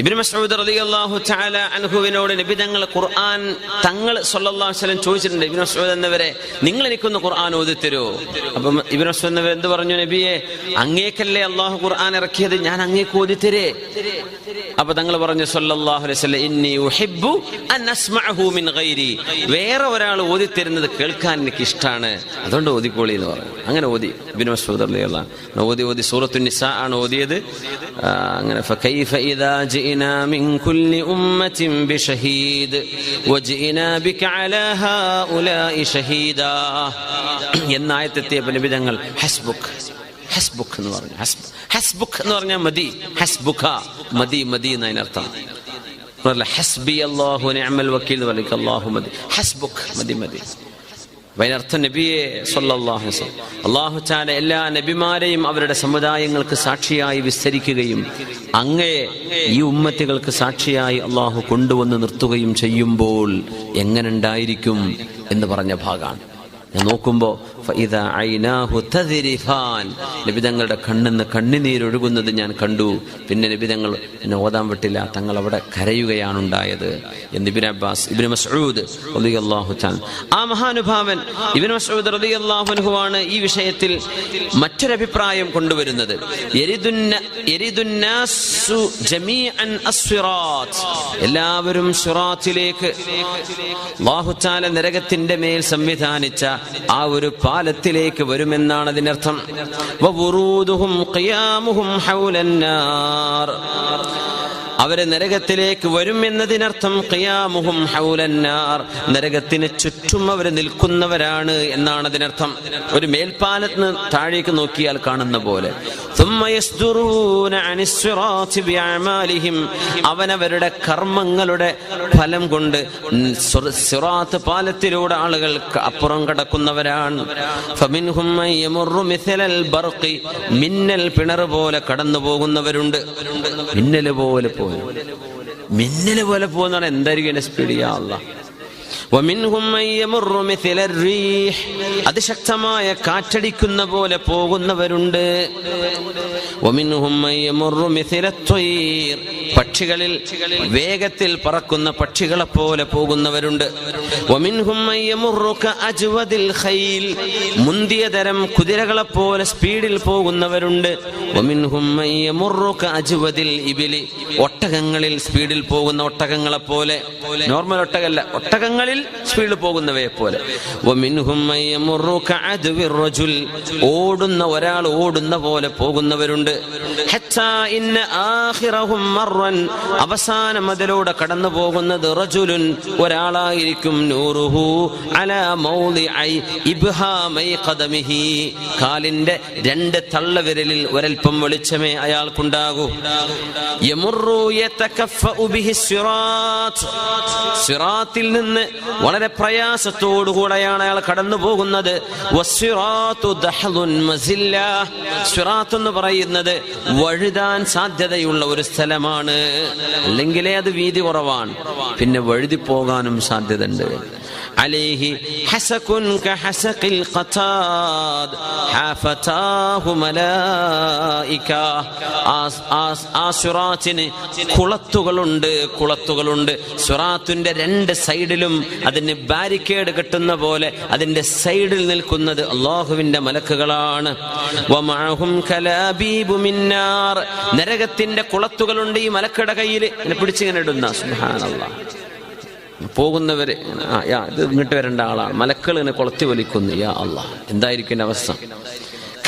ഇബിന് മസൂദ് റതി അള്ളാഹു ചാല നബി നിബിതങ്ങൾ ഖുർആൻ തങ്ങൾ സൊല്ലാഹു ചോദിച്ചിട്ടുണ്ട് ഇബിൻ മസൂദ് എന്നവരെ നിങ്ങൾ എനിക്കൊന്ന് ഖുർആൻ ഓതിത്തരോ അപ്പം ഇബിൻ മസൂദ് എന്നവർ എന്ത് പറഞ്ഞു? നബിയെ അങ്ങേക്കല്ലേ അള്ളാഹു ഖുർആൻ ഇറക്കിയത്? ഞാൻ അങ്ങേക്ക് ഓതിത്തരേ അപ്പൊ തങ്ങൾ പറഞ്ഞു സല്ലല്ലാഹു അലൈഹി വസല്ലം ഇന്നി ഉഹിബ്ബു അൻ അസ്മഅഹു മിൻ ഗൈരി. വേറെ ഒരാൾ ഓതി തരുന്നത് കേൾക്കാൻ എനിക്ക് ഇഷ്ടാണ്. അതുകൊണ്ട് ഓതിക്കോളി എന്ന് പറഞ്ഞു. അങ്ങനെ ഓതി ഇബ്നു മസ്ഊദ് അള്ളാഹ് ഓതി ഓതി സൂറത്തു നിസാ ആണ് ഓതിയത്. അങ്ങനെ ഫകൈഫ ഇദാ جئنا من كل أمة بشهيد وجئنا بك على هؤلاء شهيدا എന്നായത്തെത്തിയപ്പോൾ നബി തങ്ങൾ ഹസ്ബുക്ക് ഹസ്ബുക്ക് എന്ന് പറഞ്ഞു ഹസ്ബ് ഹസ്ബുക്ക് എന്ന് പറഞ്ഞാൽ മതി ഹസ്ബുക്ക മതി മതി എന്നതിനർത്ഥം പറഞ്ഞില്ല, ഹസ്ബി അല്ലാഹു നിഅമൽ വക്കീൽ എന്ന് പറയും അല്ലാഹു മതി ഹസ്ബുക്ക് മതി മതി അപ്പൊ അതിനർത്ഥം നബിയെ വസല്ലം. അള്ളാഹു ചാല എല്ലാ നബിമാരെയും അവരുടെ സമുദായങ്ങൾക്ക് സാക്ഷിയായി വിസ്തരിക്കുകയും അങ്ങയെ ഈ ഉമ്മത്തുകൾക്ക് സാക്ഷിയായി അള്ളാഹു കൊണ്ടുവന്ന് നിർത്തുകയും ചെയ്യുമ്പോൾ എങ്ങനെ ഉണ്ടായിരിക്കും എന്ന് പറഞ്ഞ ഭാഗമാണ്. ഞാൻ നോക്കുമ്പോ ഫഇദാ ഐനാഹു തദ്രിഫാൻ. നബിതങ്ങളുടെ കണ്ണിന്ന് കണ്ണിനീരൊഴുകുന്നത് ഞാൻ കണ്ടു. പിന്നെ നബിതങ്ങൾ എന്നെ ഓതാൻ വിട്ടില്ല. തങ്ങൾ അവിടെ കരയുകയാണ് ഉണ്ടായത് എന്ന് ഇബിൻ അബ്ബാസ് ഇബിൻ മസൂദ് റളിയല്ലാഹു ആ മഹാനുഭാവൻ ഇബിൻ മസ്ഊദ് റളിയല്ലാഹു ആണ് ഈ വിഷയത്തിൽ കൊണ്ടുവരുന്നത്. യരിദുന്നാസു ജമീഅൻ അസ്വിറാത്ത് എല്ലാവരും അല്ലാഹു തആല നരകത്തിന്റെ മേൽ സംവിധാനിച്ച ആ ഒരു പാലത്തിലേക്ക് വരുമെന്നാണ് അതിനർത്ഥം. അവരെ നരകത്തിലേക്ക് വരും എന്നതിനർത്ഥം ഖിയാമുഹും ഹൗലന്നാർ. നരകത്തിന് ചുറ്റും അവർ നിൽക്കുന്നവരാണ് എന്നാണ് അതിനർത്ഥം. ഒരു മേൽപ്പാലത്തിന് താഴേക്ക് നോക്കിയാൽ കാണുന്ന പോലെ. അവനവരുടെ കർമ്മങ്ങളുടെ ഫലം കൊണ്ട് സിറാത്ത് പാലത്തിലൂടെ ആളുകൾ അപ്പുറം കടക്കുന്നവരാണ്. മിന്നൽ പിണർ പോലെ കടന്നു പോകുന്നവരുണ്ട് മിന്നൽ പോലെ പോയി. പോകും മിന്നൽ പോലെ പോകുന്നതാണ് എന്തായിരിക്കും എന്റെ സ്പീഡ് യാ? അല്ലാഹ് അതിശക്തമായ കാറ്റടിക്കുന്ന പോലെ പോകുന്നവരുണ്ട്. പക്ഷികളിൽ വേഗത്തിൽ പറക്കുന്ന പക്ഷികളെ പോലെ പോകുന്നവരുണ്ട്. മുന്തിയ തരം കുതിരകളെ പോലെ സ്പീഡിൽ പോകുന്നവരുണ്ട്. ഇബിലി ഒട്ടകങ്ങളിൽ സ്പീഡിൽ പോകുന്ന ഒട്ടകങ്ങളെ പോലെ. നോർമൽ ഒട്ടകല്ല ഒട്ടകങ്ങളിൽ സ്പീഡിൽ പോകുന്നവയെ പോലെ. ഓടുന്ന ഒരാൾ ഓടുന്ന പോലെ പോകുന്നവരുണ്ട്. അവസാനം അതിലൂടെ കടന്നു പോകുന്നത് റജുലുൻ. ഒരാളായിരിക്കും നൂറുഹു അല കാലിന്റെ രണ്ട് തള്ളവിരലിൽ ഒരൽപ്പം വെളിച്ചമേ അയാൾക്കുണ്ടാകൂ. സിറാത്തിൽ നിന്ന് വളരെ പ്രയാസത്തോടുകൂടെയാണ് അയാൾ കടന്നു പോകുന്നത് എന്ന് പറയുന്നത് വഴുതാൻ സാധ്യതയുള്ള ഒരു സ്ഥലമാണ്. അല്ലെങ്കിലേ അത് വീതി കുറവാണ്. പിന്നെ വഴുതി പോകാനും സാധ്യതയുണ്ട്. അലേഹി ഹസകുൻ ഹസഖിൽ ഖതാദ്. സുറാത്തിന് കുളത്തുകളുണ്ട് കുളത്തുകളുണ്ട്. സുറാത്തിന്റെ രണ്ട് സൈഡിലും അതിന് ബാരിക്കേഡ് കെട്ടുന്ന പോലെ അതിന്റെ സൈഡിൽ നിൽക്കുന്നത് അള്ളാഹുവിന്റെ മലക്കുകളാണ്. നരകത്തിന്റെ കുളത്തുകളുണ്ട് ഈ മലക്കട കയ്യിൽ പിടിച്ചിങ്ങനെ ഇടുന്ന സുബ്ഹാനല്ലാഹ്. പോകുന്നവര് ഇത് ഇങ്ങോട്ട് വരേണ്ട ആളാണ് മലക്കൾ ഇങ്ങനെ കൊളത്തി വലിക്കുന്നു. യാ അള്ളാഹ് എന്തായിരിക്കും അവസ്ഥ?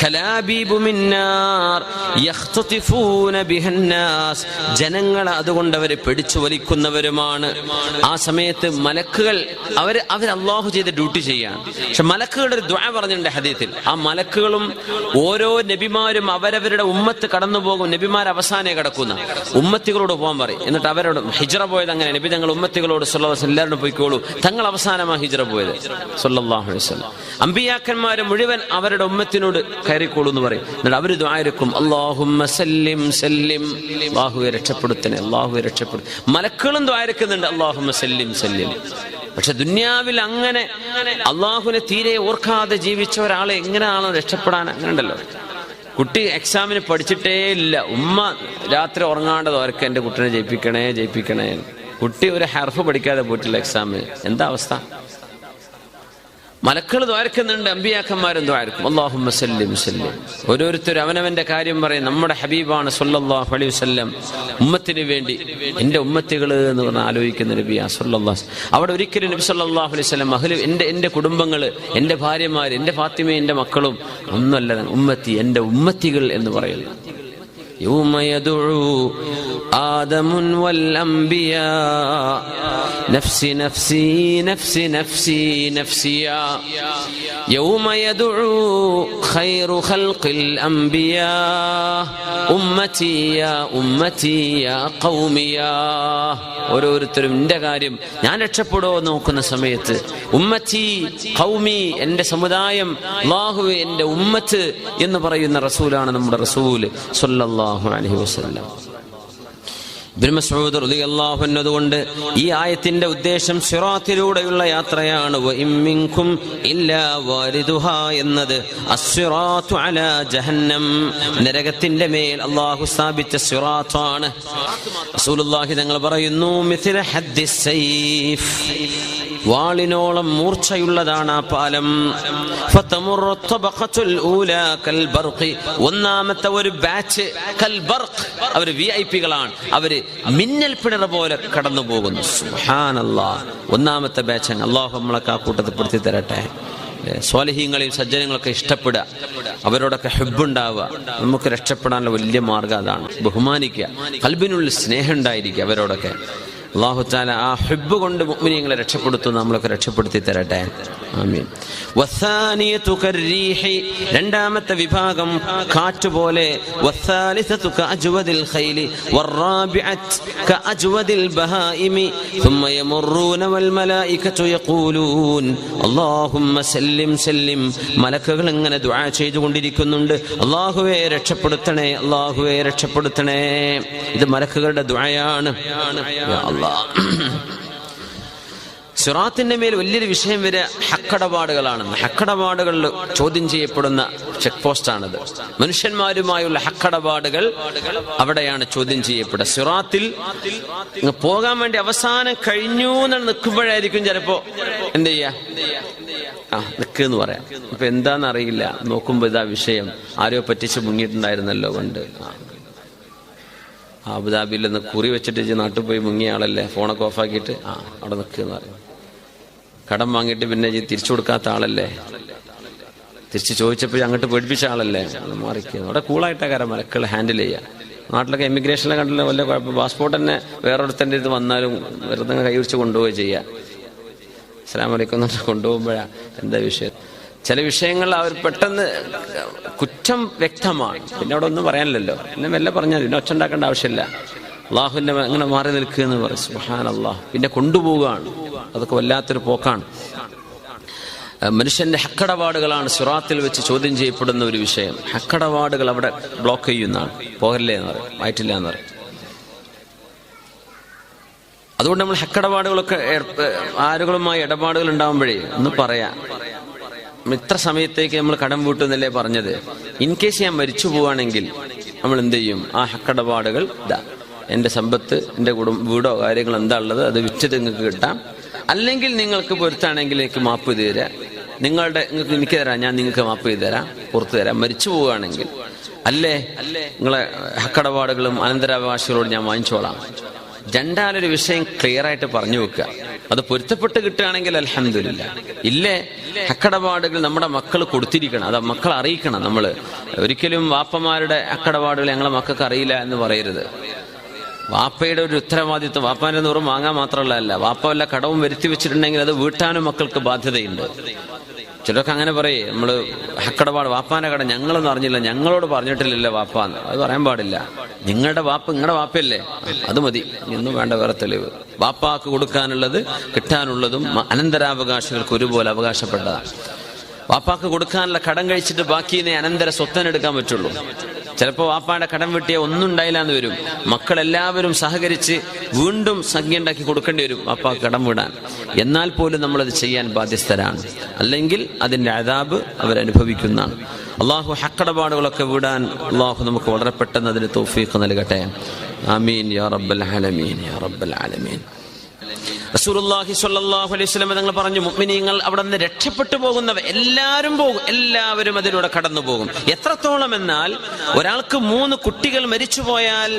ഖലാബീബു മിന്നാർ യഖ്തതിഫൂന ബിഹന്നാസ്. ജനങ്ങളെ അതുകൊണ്ട് അവരെ പിടിച്ചു വലിക്കുന്നവരുമാണ്. ആ സമയത്ത് മലക്കുകൾ അവർ അവർ അള്ളാഹു ചെയ്ത ഡ്യൂട്ടി ചെയ്യാണ്. പക്ഷെ മലക്കുകളുടെ ഒരു ദ്വാ പറഞ്ഞിട്ടുണ്ട് ഹദീത്തിൽ. ആ മലക്കുകളും ഓരോ നബിമാരും അവരവരുടെ ഉമ്മത്ത് കടന്നു പോകും. നബിമാർ അവസാനം കിടക്കുന്ന. ഉമ്മത്തികളോട് പോകാൻ പറയും. എന്നിട്ട് അവരോട് ഹിജ്റ പോയത് അങ്ങനെ നബി തങ്ങൾ ഉമ്മത്തികളോട് സല്ലല്ലാഹു എല്ലാവരും പോയിക്കോളൂ. തങ്ങൾ അവസാനമാണ് ഹിജ്റ പോയത്. സല്ലല്ലാഹു അലൈഹി അമ്പിയാക്കന്മാര് മുഴുവൻ അവരുടെ ഉമ്മത്തിനോട് കയറിക്കോളൂ എന്ന് പറയും. എന്നിട്ട് അവർ ദ്വാരക്കും അള്ളാഹുമ്മ സല്ലിം സല്ലിം. അള്ളാഹുവെ രക്ഷപ്പെടുത്തണേ അള്ളാഹുവെ രക്ഷപ്പെടും. മലക്കളും ദ്വാരക്കുന്നുണ്ട് അള്ളാഹുമ്മ സല്ലിം സല്ലിം. പക്ഷെ ദുന്യാവിൽ അങ്ങനെ അള്ളാഹുവിനെ തീരെ ഓർക്കാതെ ജീവിച്ച ഒരാളെ എങ്ങനെയാണോ രക്ഷപ്പെടാൻ അങ്ങനെ ഉണ്ടല്ലോ കുട്ടി എക്സാമിന് പഠിച്ചിട്ടേ ഇല്ല. ഉമ്മ രാത്രി ഉറങ്ങാണ്ട് ഓർക്ക് എന്റെ കുട്ടിനെ ജയിപ്പിക്കണേ ജയിപ്പിക്കണേ കുട്ടി ഒരു ഹർഫ് പഠിക്കാതെ പോയിട്ടില്ല എക്സാമിന്. എന്താ അവസ്ഥ? മലക്കൾ ദ്വാരക്കുന്നുണ്ട് അമ്പിയാക്കന്മാരും ദ്വാരക്കും. അള്ളാഹു സല്ലിം മുസല്ലി ഓരോരുത്തരും അവനവന്റെ കാര്യം പറയും. നമ്മുടെ ഹബീബാണ് സൊല്ലാഹു അലൈഹി വസല്ലം. ഉമ്മത്തിന് വേണ്ടി എന്റെ ഉമ്മത്തികൾ എന്ന് പറഞ്ഞ് ആലോചിക്കുന്ന നബിയാ സൊല്ലാ അവിടെ ഒരിക്കലും നബി സല്ലാഹു അലൈഹി വസല്ലം അഹ്ലു എന്റെ എന്റെ കുടുംബങ്ങൾ എന്റെ ഭാര്യമാർ എന്റെ ഫാത്തിമ എന്റെ മക്കളും ഒന്നല്ല ഉമ്മത്തി എന്റെ ഉമ്മത്തികൾ എന്ന് പറയുന്നു. يوم يدعو آدم والأنبياء نفسي نفسي نفسي نفسي نفسيا يوم يدعو خير خلق الأنبياء أمتي يا أمتي يا قومي يا ഓരോരുത്തരും എൻ്റെ കാര്യം ഞാൻ രക്ഷപ്പെടുമോ നോക്കുന്ന സമയത്ത് ഉമ്മച്ചി കൗമി എൻ്റെ സമുദായം അള്ളാഹുവെ എൻ്റെ ഉമ്മത്ത് എന്ന് പറയുന്ന റസൂലാണ് നമ്മുടെ റസൂല് സല്ലല്ലാഹു അലൈഹി വസല്ലം. മസ്ഊദ് റളിയല്ലാഹു അൻഹു അതുകൊണ്ട് ഈ ആയത്തിന്റെ ഉദ്ദേശം സിറാത്തിലൂടെയുള്ള യാത്രയാണ്. വ ഇമ്മിൻകും ഇല്ലാ വാരിദുഹാ എന്നത് അസ്സിറാത്തു അലാ ജഹന്നം. നരകത്തിന്റെ മേൽ അല്ലാഹു സ്ഥാപിച്ച സിറാത്താണ്. റസൂലുള്ളാഹി തങ്ങൾ പറയുന്നു മിഥില ഹദ്ദിസ് സൈഫ്. വാളിനോളം മൂർച്ചയുള്ളതാണ് ആ പാലം. ഒന്നാമത്തെ ഒരു ബാച്ച് അവർ വി ഐ പികളാണ് അവർ മിന്നൽ പിണറ പോലെ കടന്നു പോകുന്നു ഒന്നാമത്തെ ബാച്ച് അള്ളാഹു നമ്മളൊക്കെ ആ കൂട്ടത്തിൽ പെടുത്തി തരട്ടെ സ്വാലിഹീങ്ങളെയും സജ്ജനങ്ങളൊക്കെ ഇഷ്ടപ്പെടുക. അവരോടൊക്കെ ഹെബുണ്ടാവുക നമുക്ക് രക്ഷപ്പെടാനുള്ള വലിയ മാർഗം അതാണ്. ബഹുമാനിക്കുക. കൽബിനുള്ളിൽ സ്നേഹം ഉണ്ടായിരിക്കുക അവരോടൊക്കെ. അള്ളാഹുത്താല ആ ഹിബ് കൊണ്ട് മുഅ്മിനീങ്ങളെ രക്ഷപ്പെടുത്തു. നമ്മളൊക്കെ രക്ഷപ്പെടുത്തി തരട്ടെ. ആമീൻ. രണ്ടാമത്തെ വിഭാഗം കാറ്റുപോലെ മലക്കുകൾ ഇങ്ങനെ ദുആ ചെയ്തുകൊണ്ടിരിക്കുന്നുണ്ട്. അല്ലാഹുവേ രക്ഷപ്പെടുത്തണേ അല്ലാഹുവേ രക്ഷപ്പെടുത്തണേ. ഇത് മലക്കുകളുടെ ദ്വായാണ് അള്ളാഹ് സിറാത്തിന്റെ മേൽ വലിയൊരു വിഷയം വരെ ഹക്കടപാടുകളാണെന്ന്. ഹക്കടപാടുകളിൽ ചോദ്യം ചെയ്യപ്പെടുന്ന ചെക്ക് പോസ്റ്റ് പോസ്റ്റാണിത്. മനുഷ്യന്മാരുമായുള്ള ഹക്കടപാടുകൾ അവിടെയാണ് ചോദ്യം ചെയ്യപ്പെടുക. സിറാത്തിൽ പോകാൻ വേണ്ടി അവസാനം കഴിഞ്ഞു എന്നാണ് നിൽക്കുമ്പോഴായിരിക്കും ചിലപ്പോ എന്ത് ചെയ്യാ? ആ നിൽക്കെന്ന് പറയാം. അപ്പൊ എന്താണെന്നറിയില്ല. നോക്കുമ്പോ ഇതാ വിഷയം. ആരോ പറ്റിച്ച് മുങ്ങിയിട്ടുണ്ടായിരുന്നല്ലോ കൊണ്ട് ആ. അബുദാബിയിൽ നിന്ന് കുറി വെച്ചിട്ട് നാട്ടിൽ പോയി മുങ്ങിയ ആളല്ലേ? ഫോണൊക്കെ ഓഫാക്കിയിട്ട് ആ അവിടെ നിൽക്കുക പറയും. കടം വാങ്ങിയിട്ട് പിന്നെ തിരിച്ചു കൊടുക്കാത്ത ആളല്ലേ? തിരിച്ച് ചോദിച്ചപ്പോൾ അങ്ങോട്ട് പേടിപ്പിച്ച ആളല്ലേ? മാറിക്കുന്നു അവിടെ കൂളായിട്ടാ കാരണം മലക്കൾ ഹാൻഡിൽ ചെയ്യുക നാട്ടിലൊക്കെ എമിഗ്രേഷനിലെ കണ്ടില്ല വല്ല കുഴപ്പം. പാസ്പോർട്ട് തന്നെ വേറൊരുത്തന്റെ ഇത് വന്നാലും വെറുതെ കൈ പിടിച്ച് കൊണ്ടുപോവുക ചെയ്യുക അസ്സാം വലൈക്കും എന്നിട്ട് കൊണ്ടുപോകുമ്പോഴാ എന്താ വിഷയം? ചില വിഷയങ്ങൾ അവർ പെട്ടെന്ന് കുറ്റം വ്യക്തമാണ്. പിന്നെ അവിടെ ഒന്നും പറയാനില്ലല്ലോ. പിന്നെ മെല്ലെ പറഞ്ഞാൽ പിന്നെ ഒച്ച ഉണ്ടാക്കേണ്ട ആവശ്യമില്ല. അള്ളാഹുവിന്റെ അങ്ങനെ മാറി നിൽക്കുക എന്ന് പറയും. സുഹാൻ അള്ളാഹ് പിന്നെ കൊണ്ടുപോവുകയാണ്. അതൊക്കെ വല്ലാത്തൊരു പോക്കാണ്. മനുഷ്യന്റെ ഹക്കടപാടുകളാണ് സുറാത്തിൽ വെച്ച് ചോദ്യം ചെയ്യപ്പെടുന്ന ഒരു വിഷയം. ഹക്കടപാടുകൾ അവിടെ ബ്ലോക്ക് ചെയ്യുന്നതാണ്. പോകല്ലേ എന്ന് പറയും. വായിട്ടില്ല എന്ന് പറയും. അതുകൊണ്ട് നമ്മൾ ഹക്കടപാടുകളൊക്കെ ആരുകളുമായി ഇടപാടുകൾ ഉണ്ടാകുമ്പോഴേ ഒന്ന് പറയാം. ഇത്ര സമയത്തേക്ക് നമ്മൾ കടം വീട്ടുന്നല്ലേ പറഞ്ഞത്? ഇൻ കേസ് ഞാൻ മരിച്ചു പോവാണെങ്കിൽ നമ്മൾ എന്ത് ചെയ്യും? ആ ഹക്കടപാടുകൾ ഇതാ. എന്റെ സമ്പത്ത് എന്റെ കുടുംബ വീടോ കാര്യങ്ങൾ എന്താ ഉള്ളത് അത് വിറ്റ് നിങ്ങൾക്ക് കിട്ടാം. അല്ലെങ്കിൽ നിങ്ങൾക്ക് പൊരുത്താണെങ്കിൽ എനിക്ക് മാപ്പ് ചെയ്ത് തരാം. നിങ്ങളുടെ നിങ്ങൾക്ക് എനിക്ക് തരാം ഞാൻ നിങ്ങൾക്ക് മാപ്പ് ചെയ്ത് തരാം പുറത്തു തരാം. മരിച്ചു പോവുകയാണെങ്കിൽ അല്ലേ? നിങ്ങളെ ഹക്കടപാടുകളും അനന്തരാവകാശികളോട് ഞാൻ വാങ്ങിച്ചോളാം. രണ്ടാലൊരു വിഷയം ക്ലിയർ ആയിട്ട് പറഞ്ഞു വെക്കുക. അത് പൊരുത്തപ്പെട്ട് കിട്ടുകയാണെങ്കിൽ അലഹമില്ല ഇല്ലേ? അക്കടപാടുകൾ നമ്മുടെ മക്കൾ കൊടുത്തിരിക്കണം. അത് മക്കൾ അറിയിക്കണം നമ്മൾ ഒരിക്കലും വാപ്പമാരുടെ അക്കടപാടുകൾ ഞങ്ങളെ മക്കൾക്ക് അറിയില്ല എന്ന് പറയരുത്. വാപ്പയുടെ ഒരു ഉത്തരവാദിത്വം. വാപ്പാന്റെ നൂറും വാങ്ങാൻ മാത്രമല്ല വാപ്പ വല്ല കടവും വരുത്തി വെച്ചിട്ടുണ്ടെങ്കിൽ അത് വീട്ടാനും മക്കൾക്ക് ബാധ്യതയുണ്ട്. ചിലർക്ക് അങ്ങനെ പറയേ നമ്മൾ ഹക്കടപാട് വാപ്പാന്റെ കട ഞങ്ങളൊന്നും അറിഞ്ഞില്ല ഞങ്ങളോട് പറഞ്ഞിട്ടില്ലല്ലോ വാപ്പാന്ന്. അത് പറയാൻ പാടില്ല. നിങ്ങളുടെ വാപ്പ് നിങ്ങളുടെ വാപ്പയല്ലേ? അത് മതി. ഇന്നും വേണ്ട വേറെ തെളിവ്. വാപ്പാക്ക് കൊടുക്കാനുള്ളത് കിട്ടാനുള്ളതും അനന്തരാവകാശികൾക്ക് ഒരുപോലെ അവകാശപ്പെട്ടതാണ്. വാപ്പാക്ക് കൊടുക്കാനുള്ള കടം കഴിച്ചിട്ട് ബാക്കിയെ അനന്തര സ്വത്തനെടുക്കാൻ പറ്റുള്ളൂ. ചിലപ്പോൾ വാപ്പാടെ കടം വെട്ടിയ ഒന്നും ഉണ്ടായില്ല എന്ന് വരും. മക്കളെല്ലാവരും സഹകരിച്ച് വീണ്ടും സംഖ്യ ഉണ്ടാക്കി കൊടുക്കേണ്ടി വരും വാപ്പ കടം വിടാൻ. എന്നാൽ പോലും നമ്മളത് ചെയ്യാൻ ബാധ്യസ്ഥരാണ്. അല്ലെങ്കിൽ അതിന്റെ അതാബ് അവരനുഭവിക്കുന്നതാണ്. അള്ളാഹു ഹക്കടപാടുകളൊക്കെ വിടാൻ അള്ളാഹു നമുക്ക് വളരെ പെട്ടെന്ന് അതിന് തൗഫീഖ് നൽകട്ടെ. ആമീൻ യാ റബ്ബൽ ആലമീൻ യാ റബ്ബൽ ആലമീൻ. റസൂലുള്ളാഹി സ്വല്ലല്ലാഹു അലൈഹി വസല്ലം തങ്ങൾ പറഞ്ഞു മുഅ്മിനീങ്ങൾ അവിടെ നിന്ന് രക്ഷപ്പെട്ടു പോകുന്നവ എല്ലാവരും പോകും എല്ലാവരും അതിലൂടെ കടന്നു പോകും എത്രത്തോളം എന്നാൽ ഒരാൾക്ക് മൂന്ന് കുട്ടികൾ മരിച്ചുപോയാൽ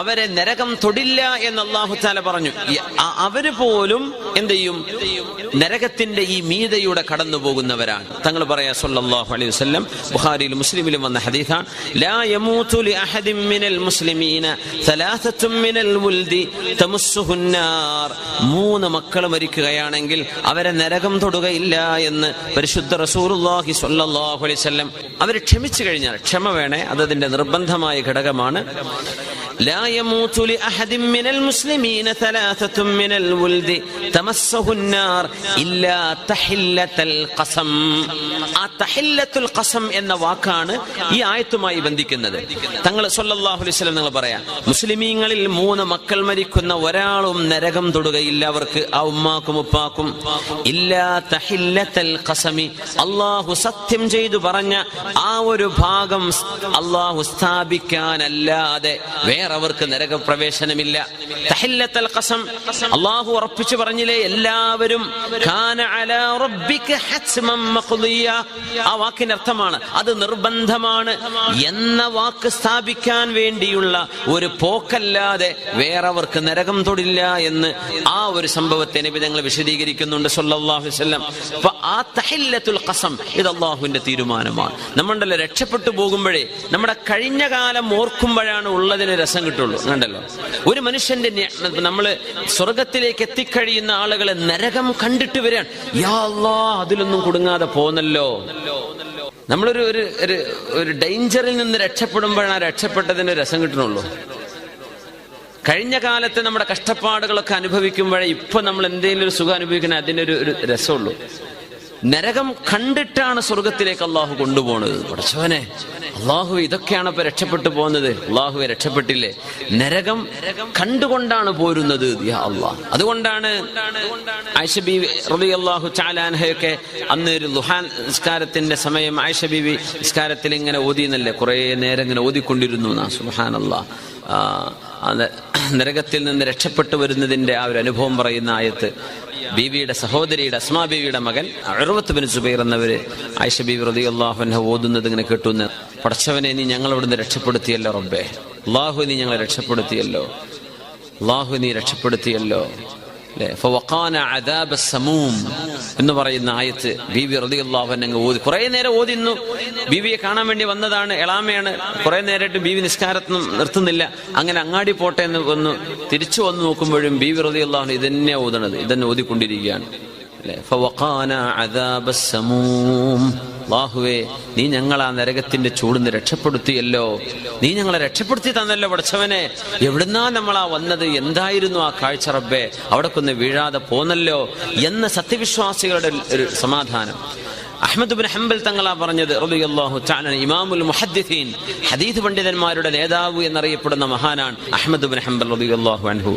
അവരെ നരകം തൊടില്ല എന്ന് അള്ളാഹു താല പറഞ്ഞു ഈ- അ- അവര് പോലും എന്ത് ചെയ്യും നരകത്തിന്റെ ഈ മീതയുടെ കടന്നു പോകുന്നവരാണ് തങ്ങൾ പറയാ സല്ലല്ലാഹു അലൈഹി വസല്ലം ബുഖാരിയിലും മുസ്ലിമിലും വന്ന ഹദീസാണ് ലാ യമൂതു ലി അഹദിൻ മിനൽ മുസ്ലിമീന ثلاثة മിനൽ മുൽദി തമുസ്സുഹുന്നാർ മൂന്ന് മക്കൾ മരിക്കുകയാണെങ്കിൽ അവരെ നരകം തൊടുകയില്ല എന്ന് പരിശുദ്ധ റസൂലുള്ളാഹി സ്വല്ലല്ലാഹു അലൈഹി വസല്ലം അവർ ക്ഷമിച്ചു കഴിഞ്ഞാൽ ക്ഷമ വേണേ അത് അതിന്റെ നിർബന്ധമായ ഘടകമാണ് لا يموت لأحد من المسلمين ثلاثة من الولد تمسه النار إلا تحلة القسم ആ തഹില്ലത്തുൽ ഖസം എന്ന വാക്കാണ് ഈ ആയത്തുമായി ബന്ധിക്കുന്നത് തങ്ങൾ സല്ലല്ലാഹു അലൈഹി വസല്ലം നിങ്ങൾ പറയാം മുസ്ലിമീങ്ങളിൽ മൂന്ന് മക്കൾ മരിക്കുന്ന ഒരാളും നരകം തൊടുകയില്ല അവർക്ക്. ആ ഉമ്മാക്കും ഉപ്പാക്കും. ഇല്ലാ അള്ളാഹു സത്യം ചെയ്തു പറഞ്ഞ ആ ഒരു ഭാഗം അള്ളാഹു സ്ഥാപിക്കാനല്ലാതെ വേറെ അവർക്ക് നരകപ്രവേശനമില്ല. തഹില്ലത്തൽ ഖസം. അള്ളാഹു ഉറപ്പിച്ചു പറഞ്ഞില്ലേ എല്ലാവരും ആ വാക്കിന്റെ അർത്ഥമാണ് അത് നിർബന്ധമാണ് എന്ന വാക്ക് സ്ഥാപിക്കാൻ വേണ്ടിയുള്ള ഒരു പോക്കല്ലാതെ വേറെ അവർക്ക് നരകം തൊടില്ല എന്ന് ആ ഒരു സംഭവത്തെ നബി വിശദീകരിക്കുന്നുണ്ട് വസല്ലം. ഖസം അള്ളാഹുവിന്റെ തീരുമാനമാണ്. നമ്മളുണ്ടല്ലോ രക്ഷപ്പെട്ടു പോകുമ്പോഴേ നമ്മുടെ കഴിഞ്ഞ കാലം ഓർക്കുമ്പോഴാണ് ഉള്ളതിന് രസം കിട്ടുള്ളൂ. കണ്ടല്ലോ? ഒരു മനുഷ്യന്റെ നമ്മൾ സ്വർഗത്തിലേക്ക് എത്തിക്കഴിയുന്ന ആളുകളെ നരകം കണ്ടിട്ട് വരാൻ യാ അതിലൊന്നും കുടുങ്ങാതെ പോന്നല്ലോ. നമ്മളൊരു ഒരു ഒരു ഡേഞ്ചറിൽ നിന്ന് രക്ഷപ്പെടുമ്പോഴാണ് രക്ഷപ്പെട്ടതിന് രസം കിട്ടണുള്ളൂ. കഴിഞ്ഞ കാലത്ത് നമ്മുടെ കഷ്ടപ്പാടുകളൊക്കെ അനുഭവിക്കുമ്പോഴേ ഇപ്പൊ നമ്മൾ എന്തെങ്കിലും ഒരു സുഖം അനുഭവിക്കുന്ന അതിനൊരു ഒരു രസമുള്ളൂ. നരകം കണ്ടിട്ടാണ് സ്വർഗത്തിലേക്ക് അള്ളാഹു കൊണ്ടുപോകുന്നത് പഠിച്ചവനെ അള്ളാഹു ഇതൊക്കെയാണ് ഇപ്പൊ രക്ഷപ്പെട്ടു പോകുന്നത്. അള്ളാഹുവെ രക്ഷപ്പെട്ടില്ലേ? നരകം കണ്ടുകൊണ്ടാണ് പോരുന്നത് അള്ളാഹ്. അതുകൊണ്ടാണ് ആയിഷ റബി റളിയല്ലാഹു ചാലാൻഹയൊക്കെ അന്ന് ഒരു ലുഹാൻ നിസ്കാരത്തിന്റെ സമയം ആയിഷ ബിവി നിസ്കാരത്തിൽ ഇങ്ങനെ ഓതിയെന്നല്ലേ കുറെ നേരം ഇങ്ങനെ ഓതിക്കൊണ്ടിരുന്നു സുഹാൻ അള്ളാഹ് നരകത്തിൽ നിന്ന് രക്ഷപ്പെട്ടു വരുന്നതിന്റെ ആ ഒരു അനുഭവം പറയുന്ന ആയത്ത് ബീവിയുടെ സഹോദരിയുടെ അസ്മാ ബീവിയുടെ മകൻ അഴുപത്ത് ബിൻ സുബൈർ എന്നവര് ആയിഷ ബീവി റതി അള്ളാഹുനെ ഓതുന്നത് ഇങ്ങനെ കേട്ടുന്ന് പടച്ചവനെ നീ ഞങ്ങൾ നിന്ന് രക്ഷപ്പെടുത്തിയല്ലോ റബ്ബേ. അള്ളാഹു നീ ഞങ്ങളെ രക്ഷപ്പെടുത്തിയല്ലോ. അള്ളാഹു നീ രക്ഷപ്പെടുത്തിയല്ലോ. എന്ന് പറയുന്ന ആയത്ത് ബീവി അൻഹ ഓതി. കുറേ നേരം ഓതിന്നു. ബീവിയെ കാണാൻ വേണ്ടി വന്നതാണ്. എളാമയാണ്. കുറെ നേരമായിട്ട് ബീവി നിസ്കാരത്തിൽ നിർത്തുന്നില്ല. അങ്ങനെ അങ്ങാടി പോട്ടെ എന്ന് വന്നു. തിരിച്ചു വന്ന് നോക്കുമ്പോഴും ബീവി അൻഹ ഇതന്നെ ഓതണത്. ഇതന്നെ ഓതിക്കൊണ്ടിരിക്കുകയാണ്. അല്ലേ അള്ളാഹുവേ നീ ഞങ്ങളെ ആ നരകത്തിന്റെ ചൂടിന്ന് രക്ഷപ്പെടുത്തിയല്ലോ. നീ ഞങ്ങളെ രക്ഷപ്പെടുത്തി തന്നല്ലോ പഠിച്ചവനെ എവിടുന്നാ നമ്മളാ വന്നത്? എന്തായിരുന്നു ആ കാഴ്ച റബ്ബെ? അവിടെക്കൊന്ന് വീഴാതെ പോന്നല്ലോ എന്ന സത്യവിശ്വാസികളുടെ ഒരു സമാധാനം. അഹമ്മദ് ബിൻ ഹംബൽ തങ്ങളാ പറഞ്ഞത് റബിയല്ലാഹു തആല ഇമാമുൽ മുഹദ്ദിസീൻ ഹദീസ് പണ്ഡിതന്മാരുടെ നേതാവ് എന്നറിയപ്പെടുന്ന മഹാനാണ് അഹമ്മദ് ബിൻ ഹംബൽ റബിയല്ലാഹു അൻഹു.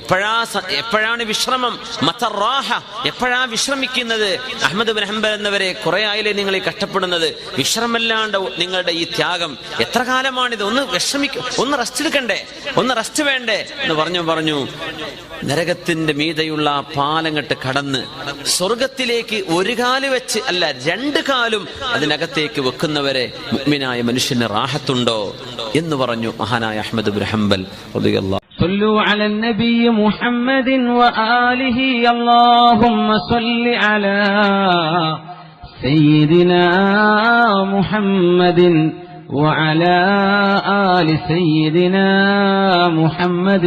എപ്പോഴാ എപ്പോഴാണ് വിശ്രമം? മതറാഹ എപ്പോഴാ വിശ്രമിക്കുന്നത്? അഹമ്മദ് ബിൻ ഹംബൽ എന്നവരെ കുറെ ആയില്ലേ നിങ്ങൾ ഈ കഷ്ടപ്പെടുന്നത്? വിശ്രമല്ലാണ്ട് നിങ്ങളുടെ ഈ ത്യാഗം എത്ര കാലമാണിത്? ഒന്ന് വിശ്രമിക്ക ഒന്ന് റെസ്റ്റ് എടുക്കണ്ടേ? ഒന്ന് റെസ്റ്റ് വേണ്ടേ? എന്ന് പറഞ്ഞു പറഞ്ഞു നരകത്തിന്റെ മീതയുള്ള പാലം കടന്ന് സ്വർഗത്തിലേക്ക് ഒരു കാൽ വെച്ച് അല്ല രണ്ട് കാലും അതിനകത്തേക്ക് വെക്കുന്നവരെ മുഗ്മിനായ മനുഷ്യന് റാഹത്തുണ്ടോ എന്ന് പറഞ്ഞു മഹാനായ അഹമ്മദ് ബിൻ ഹംബൽ റളിയല്ലാഹു صلوا على النبي محمد وآله اللهم صل على سيدنا محمد وعلى آل سيدنا محمد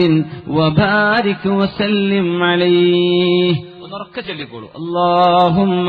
وبارك وسلم عليه اللهم